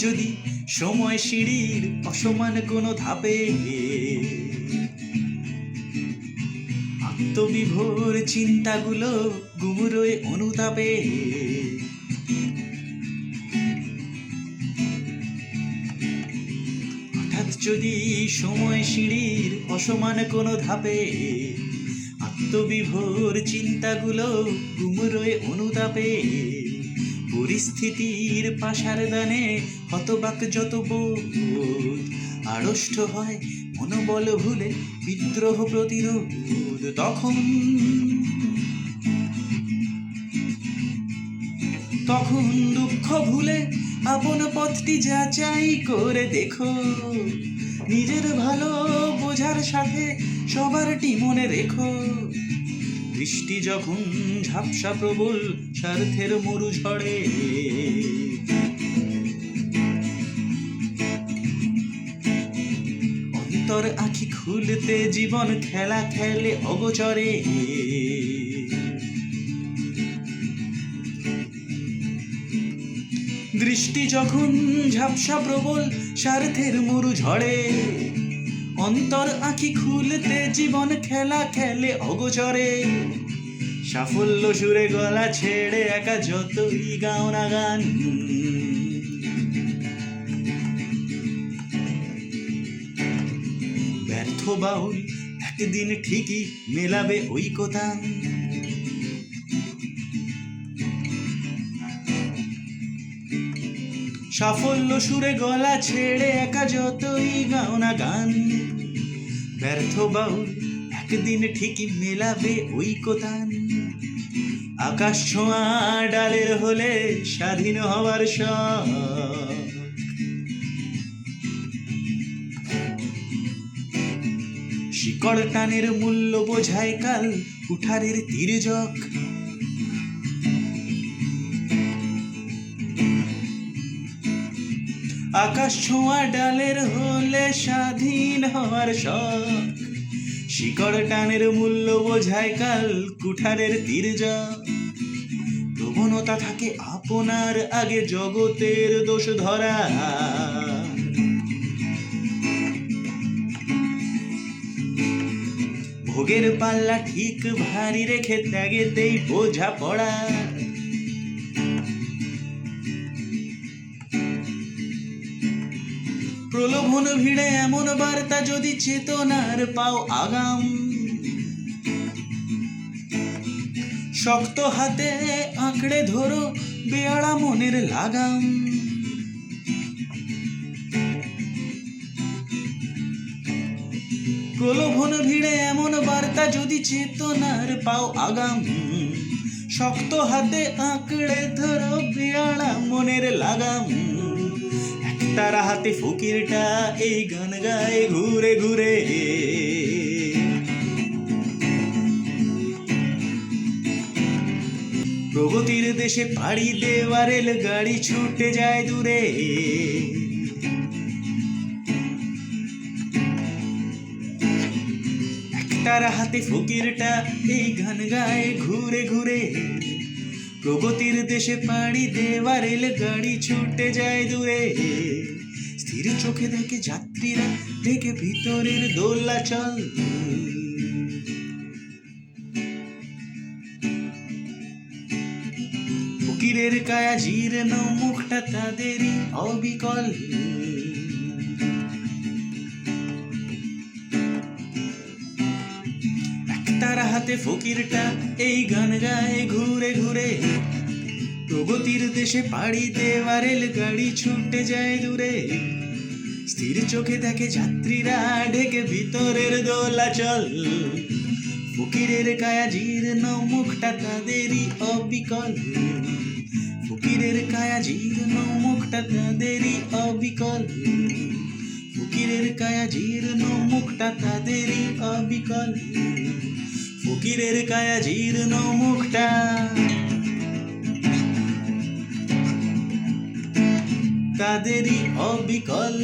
যদি সময় সিঁড়ির অসমান কোনো ধাপে আত্মবিভোর চিন্তাগুলো গুমুরোয় অনুতাপে হঠাৎ যদি সময় সিঁড়ির অসমান কোনো ধাপে আত্মবিভোর চিন্তাগুলো গুমুরোয় অনুতাপে পরিস্থিতির পাশার দানে হতবাক যত বোধ। আড়ষ্ট হয় মনোবল ভুলে বিদ্রোহ প্রতিরোধ তখন। তখন দুঃখ ভুলে আপন পথটি যাচাই করে দেখো। নিজের ভালো বোঝার সাথে সবারটি মনে রেখো। বৃষ্টি যখন ঝাপসা প্রবল স্বার্থের মরু ঝড়ে। অন্তর আঁখি খুলতে জীবন খেলা খেলে অগচরে। দৃষ্টি যখন ঝাপসা প্রবল স্বার্থের মরু ঝড়ে। অন্তর আঁখি খুলতে জীবন খেলা খেলে অগোচরে। সাফল্য সুরে গলা ছেড়ে একা যতই গাও না গান। ব্যর্থ বাউল একদিন ঠিকই মেলাবে ওই কোথান সাফল্য সুরে গলা ছেড়ে একা যতই গাও না গান। ব্যর্থ বাউল একদিন ঠিকই মেলাবে ওই কোতান আকাশ ছোঁয়া ডালের হলে স্বাধীন হওয়ার শখ। শিকড় টানের মূল্য বোঝায় কাল কুঠারের তির্যক। আকাশ ছোঁয়া ডালের হলে স্বাধীন হওয়ার শখ। শিকড় টানের মূল্য বোঝায় কাল কুঠারের তীর্যা। প্রবণতা থাকে আপনার আগে জগতের দোষ ধরা। ভোগের পাল্লা ঠিক ভারী রেখে ত্যাগেতেই বোঝা পড়া প্রলোভন ভিড়ে এমন বার্তা যদি চেতনার পাও আগাম। শক্ত হাতে আঁকড়ে ধরো বেয়াড়া মনের লাগাম। প্রলোভন ভিড়ে এমন বার্তা যদি চেতনার পাও আগাম। শক্ত হাতে আঁকড়ে ধরো বেয়াড়া মনের লাগাম। তারা হাতে ফকিরটা, এই গান গায়ে ঘুরে ঘুরে। প্রগতির দেশে পাড়ি দেওয়া রেল গাড়ি ছুটে যায় দূরে। তার হাতে ফকিরটা, এই গান গায়ে ঘুরে ঘুরে। প্রগতির দেশে পাড়ি দেওয়া রেল গাড়ি ছুটে যায় দূরে স্থির চোখে দেখে যাত্রীরা, দেখে ভিতরের দোল্লা চল ফকিরের কায়া জীর্ণ মুখটা তাদেরই অবিকল। তার হাতে ফকিরটা, এই গান গায়ে ঘুরে ঘুরে। প্রগতির দেশে পাড়ি দেওয়া রেল গাড়ি ছুটে যায় দূরে। স্থির চোখে দেখে যাত্রীরা ঢেকে ভিতরের দোলাচল। ফকিরের কায়া জীর্ণ মুখটা তাদেরই অবিকল। ফকিরের কায়া জীর্ণ মুখটা তাদেরই অবিকল। ফকিরের কায়া জীর্ণ মুখটা তাদেরই অবিকল। ফকিরের কায়া জীর্ণ মুখটা তাদেরই অবিকল